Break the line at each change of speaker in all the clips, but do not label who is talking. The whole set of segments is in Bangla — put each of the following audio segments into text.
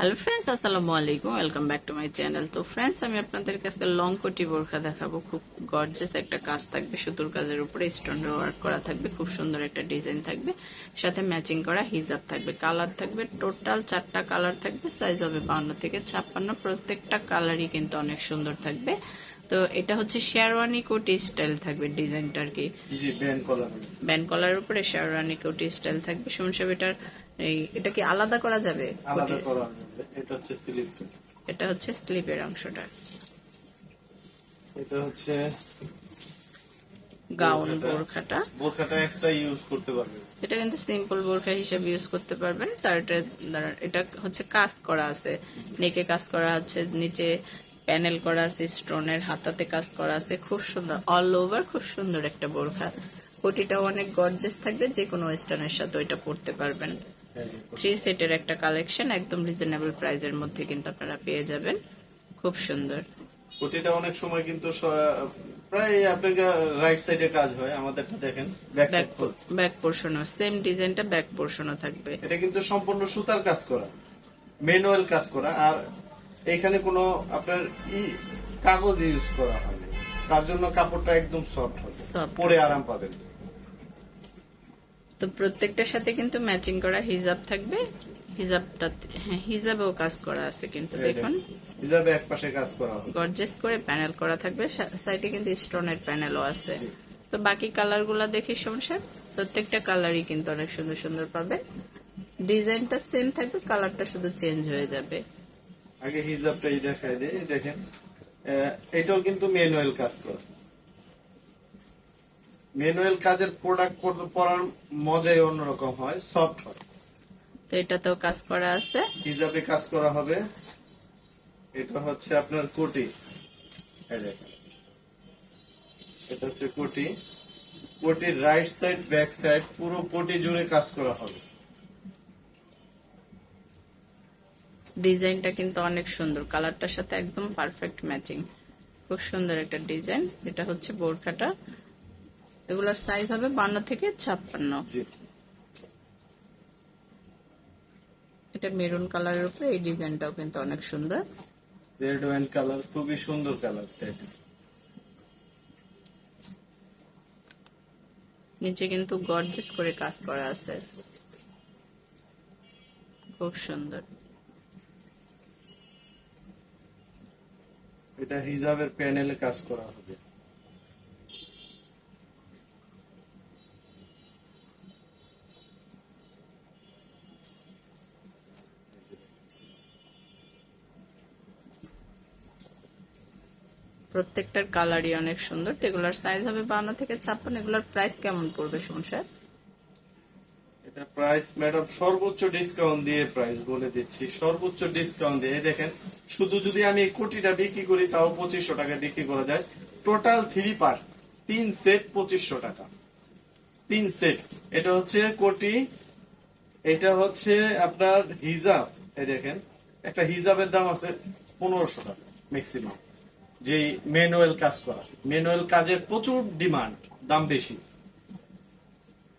হ্যালো ফ্রেন্ডস আসসালামু আলাইকুম welcome back to my channel তো ফ্রেন্ডস আমি আপনাদের কাছে লং কোটি বোরখা দেখাবো। খুব গর্জেস একটা কাজ থাকবে সুতোর কাজের উপরে স্টোন ওয়ার্ক করা থাকবে খুব সুন্দর একটা ডিজাইন থাকবে। সাথে ম্যাচিং করা হিজাব থাকবে কালার থাকবে টোটাল চারটা কালার থাকবে সাইজ হবে বাউন্ন থেকে ছাপ্পান্ন। প্রত্যেকটা কালারই কিন্তু অনেক সুন্দর থাকবে। তো এটা হচ্ছে শেরওয়ানি কোটি স্টাইল থাকবে ডিজাইনটা আর কি।
ব্যান্ড কলার
ব্যান্ড কলারের উপরে শেরওয়ানি কোটি স্টাইল থাকবে। শুন সাহেব এটার এই এটা কি আলাদা করা যাবে?
আলাদা করা হবে। এটা হচ্ছে স্লিপ।
এটা হচ্ছে স্লিপের অংশটা।
এটা হচ্ছে
গাউন
বোরখাটা।
বোরখাটা।
এক্সট্রা ইউজ করতে পারবে।
এটা কিন্তু সিম্পল বোরখা হিসেবে ইউজ করতে পারবেন। তার এটা এটা হচ্ছে কাজ করা আছে। নেকে কাজ করা আছে নিচে প্যানেল করা আছে স্টোনের হাতাতে কাজ করা আছে। খুব সুন্দর অল ওভার খুব সুন্দর একটা বোরখা। কোটিটা অনেক গর্জেস থাকবে যে কোনো ওয়েস্টার্নের সাথে ওইটা পরতে পারবেন। থ্রি সেটের একটা কালেকশন একদম রিজনেবল প্রাইজের মধ্যে কিন্তু আপনারা পেয়ে যাবেন। খুব সুন্দর।
কোটিটা অনেক সময় কিন্তু প্রায় আপনাকে রাইট সাইডে কাজ হয় আমাদেরটা দেখেন ব্যাক
ব্যাক
সাইড
ব্যাক পোর্শনও সেম ডিজাইনটা ব্যাক পোর্শনও থাকবে।
এটা কিন্তু সম্পূর্ণ সুতার কাজ করা ম্যানুয়াল কাজ করা আর এখানে কোনো আপনার ই কাগজ ইউজ করা হয়নি। তার জন্য কাপড়টা একদম সফট হবে পরে আরাম পাবেন।
তো প্রত্যেকটার সাথে কিন্তু ম্যাচিং করা হিজাব থাকবে। হিজাবটা হ্যাঁ হিজাবেও কাজ করা আছে কিন্তু দেখুন।
এক পাশে কাজ করা
গর্জেস করে প্যানেল করা থাকবে। সাইডে কিন্তু স্টোনের প্যানেলও আছে। তো বাকি কালারগুলা দেখি সমস্যার প্রত্যেকটা কালারই কিন্তু অনেক সুন্দর সুন্দর পাবে। ডিজাইনটা সেম থাকবে কালারটা শুধু চেঞ্জ হয়ে যাবে।
আগে হিজাবটাই দেখায় দেয় দেখেন। এটাও কিন্তু ম্যানুয়াল কাজ করে। ম্যানুয়াল কাজের প্রোডাক্ট পরার মজাই অন্যরকম হয় সফট হয়।
তো এটাতেও কাজ করা আছে।
হিজাবে কাজ করা হবে। এটা হচ্ছে আপনার কোটি। এটা হচ্ছে কোটি। কোটির রাইট সাইড ব্যাক সাইড পুরো কোটি জুড়ে কাজ করা হবে।
ডিজাইনটা কিন্তু অনেক সুন্দর। কালারটার সাথে একদম পারফেক্ট ম্যাচিং খুব সুন্দর একটা ডিজাইন। এটা হচ্ছে বোরখাটা। এগুলোর সাইজ হবে বান্ন থেকে ছাপ্পান্ন। এটা মেরুন কালারের উপরে এই ডিজাইনটাও কিন্তু অনেক সুন্দর।
রেড ওয়াইন কালার খুবই সুন্দর কালার
নিচে কিন্তু গর্জেস করে কাজ করা আছে। খুব সুন্দর।
এটা হিজাবের প্যানেলে কাজ করা হবে।
প্রত্যেকটার কালারই অনেক সুন্দর। তো এগুলোর সাইজ হবে বান্ন থেকে ছাপ্পান্ন। এগুলোর প্রাইস কেমন পড়বে সংসার
এটা প্রাইস ম্যাডাম সর্বোচ্চ ডিসকাউন্ট দিয়ে প্রাইস বলে দিচ্ছি। সর্বোচ্চ ডিসকাউন্ট দিয়ে। দেখেন, শুধু যদি আমি কোটিটা বিক্রি করি, তাও পঁচিশশো টাকা বিক্রি করা যায়। টোটাল থ্রি পার্ট তিন সেট পঁচিশশো টাকা। তিন সেট এটা হচ্ছে কোটি এটা হচ্ছে আপনার হিজাব। এই দেখেন, একটা হিজাবের দাম আছে পনেরোশো টাকা ম্যাক্সিমাম যে ম্যানুয়াল কাজ করা ম্যানুয়াল কাজের প্রচুর ডিমান্ড দাম বেশি।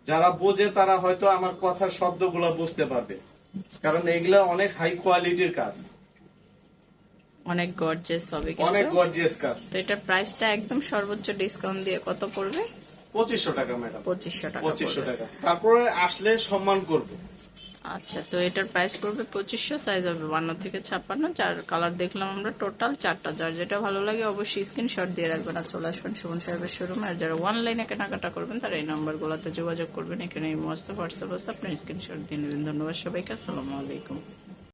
যারা বোঝে তারা হয়তো আমার কথার শব্দগুলো বুঝতে পারবে। কারণ এগুলা অনেক হাই কোয়ালিটির কাজ।
অনেক গর্জেস হবে
অনেক গর্জিয়াস কাজ।
তো এটার প্রাইসটা একদম সর্বোচ্চ ডিসকাউন্ট দিয়ে কত পড়বে?
পঁচিশশো টাকা ম্যাডাম
পঁচিশশো টাকা
পঁচিশশো টাকা। তারপরে আসলে সম্মান করবে।
আচ্ছা তো এটার প্রাইস পড়বে পঁচিশশো সাইজ হবে বান্ন থেকে ছাপ্পান্ন। চার কালার দেখলাম আমরা টোটাল চারটা। যার যেটা ভালো লাগে অবশ্যই স্ক্রিনশট দিয়ে রাখবেন আর চলে আসবেন সুমন সাহেবের শোরুমে আর যারা অনলাইনে কেনাকাটা করবেন, তারা এই নাম্বারগুলোতে যোগাযোগ করবেন। এখানে এই মস্ত হোয়াটসঅ্যাপ আছে, আপনার স্ক্রিনশট দিয়ে নেবেন। ধন্যবাদ সবাইকে, আসসালামু আলাইকুম।